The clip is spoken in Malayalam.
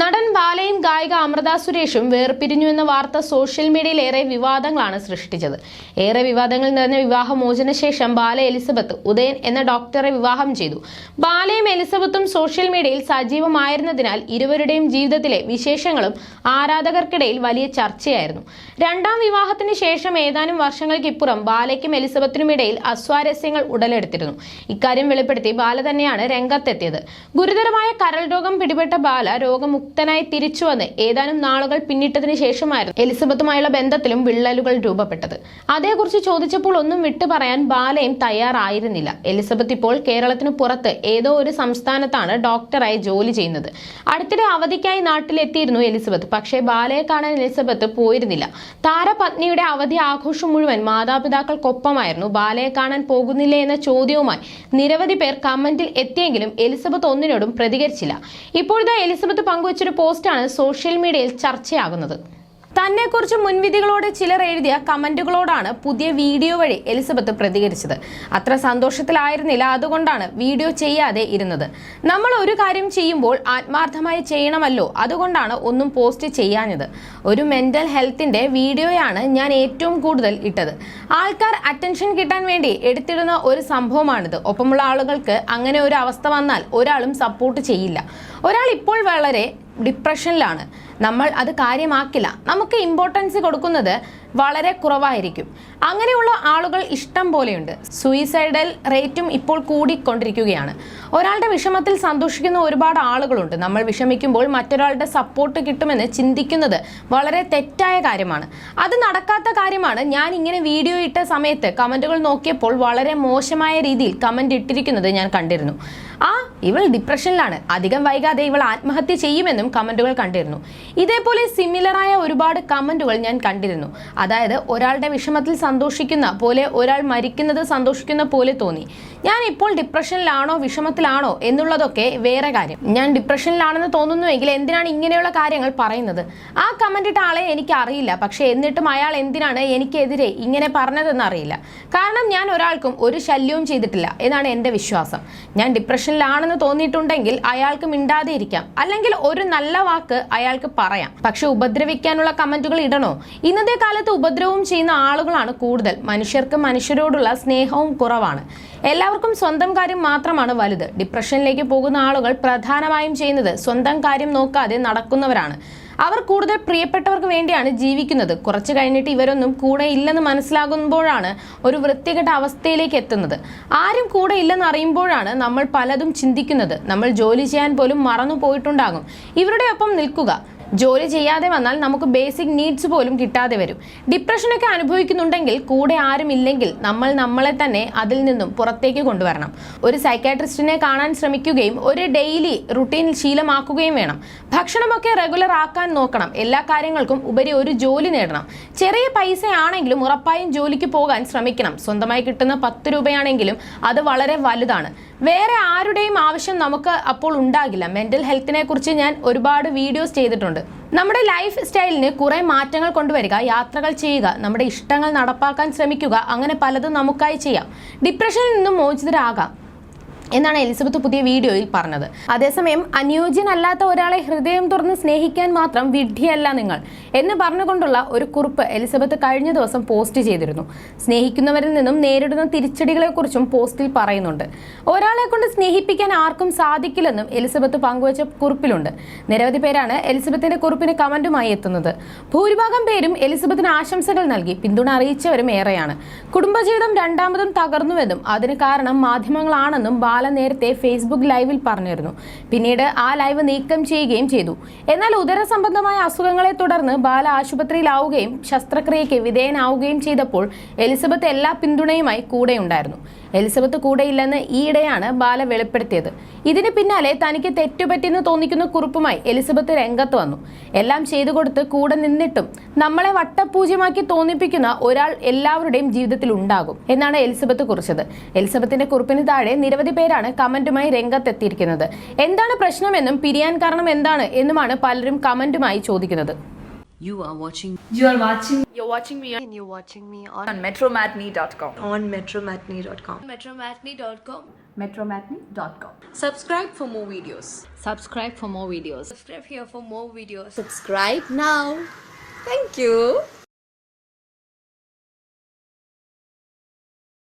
നടൻ ബാലയും ഗായിക അമൃത സുരേഷും വേർപിരിഞ്ഞു എന്ന വാർത്ത സോഷ്യൽ മീഡിയയിൽ ഏറെ വിവാദങ്ങളാണ് സൃഷ്ടിച്ചത്. ഏറെ വിവാദങ്ങൾ നിറഞ്ഞ വിവാഹമോചന ശേഷം ബാല എലിസബത്ത് ഉദയൻ എന്ന ഡോക്ടറെ വിവാഹം ചെയ്തു. ബാലയും എലിസബത്തും സോഷ്യൽ മീഡിയയിൽ സജീവമായിരുന്നതിനാൽ ഇരുവരുടെയും ജീവിതത്തിലെ വിശേഷങ്ങളും ആരാധകർക്കിടയിൽ വലിയ ചർച്ചയായിരുന്നു. രണ്ടാം വിവാഹത്തിന് ശേഷം ഏതാനും വർഷങ്ങൾക്കിപ്പുറം ബാലയ്ക്കും എലിസബത്തിനും ഇടയിൽ അസ്വാരസ്യങ്ങൾ ഉടലെടുത്തിരുന്നു. ഇക്കാര്യം വെളിപ്പെടുത്തി ബാല തന്നെയാണ് രംഗത്തെത്തിയത്. ഗുരുതരമായ കരൾ രോഗം പിടിപെട്ട ബാല രോഗമുക്തനായി തിരിച്ചു വന്ന് ഏതാനും നാളുകൾ പിന്നിട്ടതിന് ശേഷമായിരുന്നു എലിസബത്തുമായുള്ള ബന്ധത്തിലും വിള്ളലുകൾ രൂപപ്പെട്ടത്. അതേക്കുറിച്ച് ചോദിച്ചപ്പോൾ ഒന്നും വിട്ടു പറയാൻ ബാലയും തയ്യാറായിരുന്നില്ല. എലിസബത്ത് ഇപ്പോൾ കേരളത്തിന് പുറത്ത് ഏതോ ഒരു സംസ്ഥാനത്താണ് ഡോക്ടറായി ജോലി ചെയ്യുന്നത്. അടുത്തിടെ അവധിക്കായി നാട്ടിലെത്തിയിരുന്നു എലിസബത്ത്. പക്ഷേ ബാലയെ കാണാൻ എലിസബത്ത് പോയിരുന്നില്ല. താരപത്നിയുടെ അവധി ആഘോഷം മുഴുവൻ മാതാപിതാക്കൾക്കൊപ്പമായിരുന്നു. ബാലയെ കാണാൻ പോകുന്നില്ലേ എന്ന ചോദ്യവുമായി നിരവധി പേർ കമന്റിൽ എത്തിയെങ്കിലും എലിസബത്ത് ഒന്നിനോടും പ്രതികരിച്ചില്ല. ഇപ്പോഴത്തെ എലിസബത്ത് പങ്കുവച്ചൊരു പോസ്റ്റാണ് സോഷ്യൽ മീഡിയയിൽ ചർച്ചയാകുന്നത്. തന്നെക്കുറിച്ച് മുൻവിധികളോട് ചിലർ എഴുതിയ കമന്റുകളോടാണ് പുതിയ വീഡിയോ വഴി എലിസബത്ത് പ്രതികരിച്ചത്. അത്ര സന്തോഷത്തിലായിരുന്നില്ല അതുകൊണ്ടാണ് വീഡിയോ ചെയ്യാതെ ഇരുന്നത്. നമ്മൾ ഒരു കാര്യം ചെയ്യുമ്പോൾ ആത്മാർത്ഥമായി ചെയ്യണമല്ലോ അതുകൊണ്ടാണ് ഒന്നും പോസ്റ്റ് ചെയ്യാഞ്ഞത്. ഒരു മെന്റൽ ഹെൽത്തിന്റെ വീഡിയോയാണ് ഞാൻ ഏറ്റവും കൂടുതൽ ഇട്ടത്. ആൾക്കാർ അറ്റൻഷൻ കിട്ടാൻ വേണ്ടി എടുത്തിടുന്ന ഒരു സംഭവമാണിത്. ഒപ്പമുള്ള ആളുകൾക്ക് അങ്ങനെ ഒരു അവസ്ഥ വന്നാൽ ഒരാളും സപ്പോർട്ട് ചെയ്യില്ല. ഒരാൾ ഇപ്പോൾ വളരെ ഡിപ്രഷനിലാണ്. നമ്മൾ അത് കാര്യമാക്കില്ല. നമുക്ക് ഇമ്പോർട്ടൻസ് കൊടുക്കുന്നത് വളരെ കുറവായിരിക്കും. അങ്ങനെയുള്ള ആളുകൾ ഇഷ്ടം പോലെയുണ്ട്. സൂയിസൈഡൽ റേറ്റും ഇപ്പോൾ കൂടിക്കൊണ്ടിരിക്കുകയാണ്. ഒരാളുടെ വിഷമത്തിൽ സന്തോഷിക്കുന്ന ഒരുപാട് ആളുകളുണ്ട്. നമ്മൾ വിഷമിക്കുമ്പോൾ മറ്റൊരാളുടെ സപ്പോർട്ട് കിട്ടുമെന്ന് ചിന്തിക്കുന്നത് വളരെ തെറ്റായ കാര്യമാണ്. അത് നടക്കാത്ത കാര്യമാണ്. ഞാൻ ഇങ്ങനെ വീഡിയോ ഇട്ട സമയത്ത് കമന്റുകൾ നോക്കിയപ്പോൾ വളരെ മോശമായ രീതിയിൽ കമന്റ് ഇട്ടിരിക്കുന്നത് ഞാൻ കണ്ടിരുന്നു. ആ ഇവൾ ഡിപ്രഷനിലാണ് അധികം വൈകാതെ ഇവൾ ആത്മഹത്യ ചെയ്യുമെന്നും കമന്റുകൾ കണ്ടിരുന്നു. ഇതേപോലെ സിമിലറായ ഒരുപാട് കമന്റുകൾ ഞാൻ കണ്ടിരുന്നു. അതായത് ഒരാളുടെ വിഷമത്തിൽ സന്തോഷിക്കുന്ന പോലെ ഒരാൾ മരിക്കുന്നത് സന്തോഷിക്കുന്ന പോലെ തോന്നി. ഞാൻ ഇപ്പോൾ ഡിപ്രഷനിലാണോ വിഷമത്തിലാണോ എന്നുള്ളതൊക്കെ വേറെ കാര്യം. ഞാൻ ഡിപ്രഷനിലാണെന്ന് തോന്നുന്നുവെങ്കിൽ എന്തിനാണ് ഇങ്ങനെയുള്ള കാര്യങ്ങൾ പറയുന്നത്? ആ കമന്റ് ഇട്ട ആളെ എനിക്ക് അറിയില്ല. പക്ഷേ എന്നിട്ടും അയാൾ എന്തിനാണ് എനിക്കെതിരെ ഇങ്ങനെ പറഞ്ഞതെന്ന് അറിയില്ല. കാരണം ഞാൻ ഒരാൾക്കും ഒരു ശല്യവും ചെയ്തിട്ടില്ല എന്നാണ് എന്റെ വിശ്വാസം. ഞാൻ ഡിപ്രഷനിലാണെന്ന് തോന്നിയിട്ടുണ്ടെങ്കിൽ അയാൾക്ക് മിണ്ടാതെ ഇരിക്കാം അല്ലെങ്കിൽ ഒരു നല്ല വാക്ക് അയാൾക്ക് പറയാം. പക്ഷെ ഉപദ്രവിക്കാനുള്ള കമന്റുകൾ ഇടണോ? ഇന്നത്തെ കാലത്ത് ഉപദ്രവവും ചെയ്യുന്ന ആളുകളാണ് കൂടുതൽ. മനുഷ്യർക്ക് മനുഷ്യരോടുള്ള സ്നേഹവും കുറവാണ്. എല്ലാവർക്കും സ്വന്തം കാര്യം മാത്രമാണ് വലുത്. ഡിപ്രഷനിലേക്ക് പോകുന്ന ആളുകൾ പ്രധാനമായും ചെയ്യുന്നത് സ്വന്തം കാര്യം നോക്കാതെ നടക്കുന്നവരാണ്. അവർ കൂടുതൽ പ്രിയപ്പെട്ടവർക്ക് വേണ്ടിയാണ് ജീവിക്കുന്നത്. കുറച്ച് കഴിഞ്ഞിട്ട് ഇവരൊന്നും കൂടെ ഇല്ലെന്ന് മനസ്സിലാകുമ്പോഴാണ് ഒരു വൃത്തികെട്ട അവസ്ഥയിലേക്ക് എത്തുന്നത്. ആരും കൂടെ ഇല്ലെന്ന് അറിയുമ്പോഴാണ് നമ്മൾ പലതും ചിന്തിക്കുന്നത്. നമ്മൾ ജോലി ചെയ്യാൻ പോലും മറന്നു പോയിട്ടുണ്ടാകും ഇവരുടെ ഒപ്പം നിൽക്കുക. ജോലി ചെയ്യാതെ വന്നാൽ നമുക്ക് ബേസിക് നീഡ്സ് പോലും കിട്ടാതെ വരും. ഡിപ്രഷനൊക്കെ അനുഭവിക്കുന്നുണ്ടെങ്കിൽ കൂടെ ആരും ഇല്ലെങ്കിൽ നമ്മൾ നമ്മളെ തന്നെ അതിൽ നിന്നും പുറത്തേക്ക് കൊണ്ടുവരണം. ഒരു സൈക്കാട്രിസ്റ്റിനെ കാണാൻ ശ്രമിക്കുകയും ഒരു ഡെയിലി റുട്ടീൻ ശീലമാക്കുകയും വേണം. ഭക്ഷണമൊക്കെ റെഗുലർ ആക്കാൻ നോക്കണം. എല്ലാ കാര്യങ്ങൾക്കും ഉപരി ഒരു ജോലി നേടണം. ചെറിയ പൈസയാണെങ്കിലും ഉറപ്പായും ജോലിക്ക് പോകാൻ ശ്രമിക്കണം. സ്വന്തമായി കിട്ടുന്ന പത്ത് രൂപയാണെങ്കിലും അത് വളരെ വലുതാണ്. വേറെ ആരുടെയും ആവശ്യം നമുക്ക് അപ്പോൾ ഉണ്ടാകില്ല. മെന്റൽ ഹെൽത്തിനെ കുറിച്ച് ഞാൻ ഒരുപാട് വീഡിയോസ് ചെയ്തിട്ടുണ്ട്. നമ്മുടെ ലൈഫ് സ്റ്റൈലിന് കുറെ മാറ്റങ്ങൾ കൊണ്ടുവരിക യാത്രകൾ ചെയ്യുക നമ്മുടെ ഇഷ്ടങ്ങൾ നടപ്പാക്കാൻ ശ്രമിക്കുക അങ്ങനെ പലതും നമുക്കായി ചെയ്യാം. ഡിപ്രഷനിൽ നിന്നും മോചിതരാകാം. എന്നാണ് എലിസബത്ത് പുതിയ വീഡിയോയിൽ പറഞ്ഞത്. അതേസമയം അനുയോജ്യനല്ലാത്ത ഒരാളെ ഹൃദയം തുറന്ന് സ്നേഹിക്കാൻ മാത്രം വിഡ്ഢിയല്ല നിങ്ങൾ എന്ന് പറഞ്ഞുകൊണ്ടുള്ള ഒരു കുറിപ്പ് എലിസബത്ത് കഴിഞ്ഞ ദിവസം പോസ്റ്റ് ചെയ്തിരുന്നു. സ്നേഹിക്കുന്നവരിൽ നിന്നും നേരിടുന്ന തിരിച്ചടികളെക്കുറിച്ചും പോസ്റ്റിൽ പറയുന്നുണ്ട്. ഒരാളെ കൊണ്ട് സ്നേഹിപ്പിക്കാൻ ആർക്കും സാധിക്കില്ലെന്നും എലിസബത്ത് പങ്കുവച്ച കുറിപ്പിലുണ്ട്. നിരവധി പേരാണ് എലിസബത്തിന്റെ കുറിപ്പിന് കമന്റുമായി എത്തുന്നത്. ഭൂരിഭാഗം പേരും എലിസബത്തിന് ആശംസകൾ നൽകി പിന്തുണ അറിയിച്ചവരും ഏറെയാണ്. കുടുംബജീവിതം രണ്ടാമതും തകർന്നുവെന്നും അതിന് കാരണം മാധ്യമങ്ങളാണെന്നും ബാല നേരത്തെ ഫേസ്ബുക്ക് ലൈവിൽ പറഞ്ഞിരുന്നു. പിന്നീട് ആ ലൈവ് നീക്കം ചെയ്യുകയും ചെയ്തു. എന്നാൽ ഉദര സംബന്ധമായ അസുഖങ്ങളെ തുടർന്ന് ബാല ആശുപത്രിയിലാവുകയും ശസ്ത്രക്രിയയ്ക്ക് വിധേയനാവുകയും ചെയ്തപ്പോൾ എലിസബത്ത് എല്ലാ പിന്തുണയുമായി കൂടെയുണ്ടായിരുന്നു. എലിസബത്ത് കൂടെയില്ലെന്ന് ഈയിടെയാണ് ബാല വെളിപ്പെടുത്തിയത്. ഇതിന് പിന്നാലെ തനിക്ക് തെറ്റുപറ്റിയെന്ന് തോന്നിക്കുന്ന കുറിപ്പുമായി എലിസബത്ത് രംഗത്ത് വന്നു. എല്ലാം ചെയ്തു കൊടുത്ത് കൂടെ നിന്നിട്ടും നമ്മളെ വട്ടപൂജ്യമാക്കി തോന്നിപ്പിക്കുന്ന ഒരാൾ എല്ലാവരുടെയും ജീവിതത്തിൽ ഉണ്ടാകും എന്നാണ് എലിസബത്ത് കുറിച്ചത്. എലിസബത്തിന്റെ കുറിപ്പിന് താഴെ നിരവധി പേരാണ് കമന്റുമായി രംഗത്തെത്തിയിരിക്കുന്നത് എന്താണ് പ്രശ്നമെന്നും പിരിയാൻ കാരണം എന്താണ് എന്നുമാണ് പലരും കമന്റുമായി ചോദിക്കുന്നത് You are watching You are watching You're watching me and you're watching me on, on metromatney.com. on metromatney.com. metromatney.com. metromatney.com. Subscribe for more videos. Subscribe for more videos. Subscribe here for more videos. subscribe now. Thank you.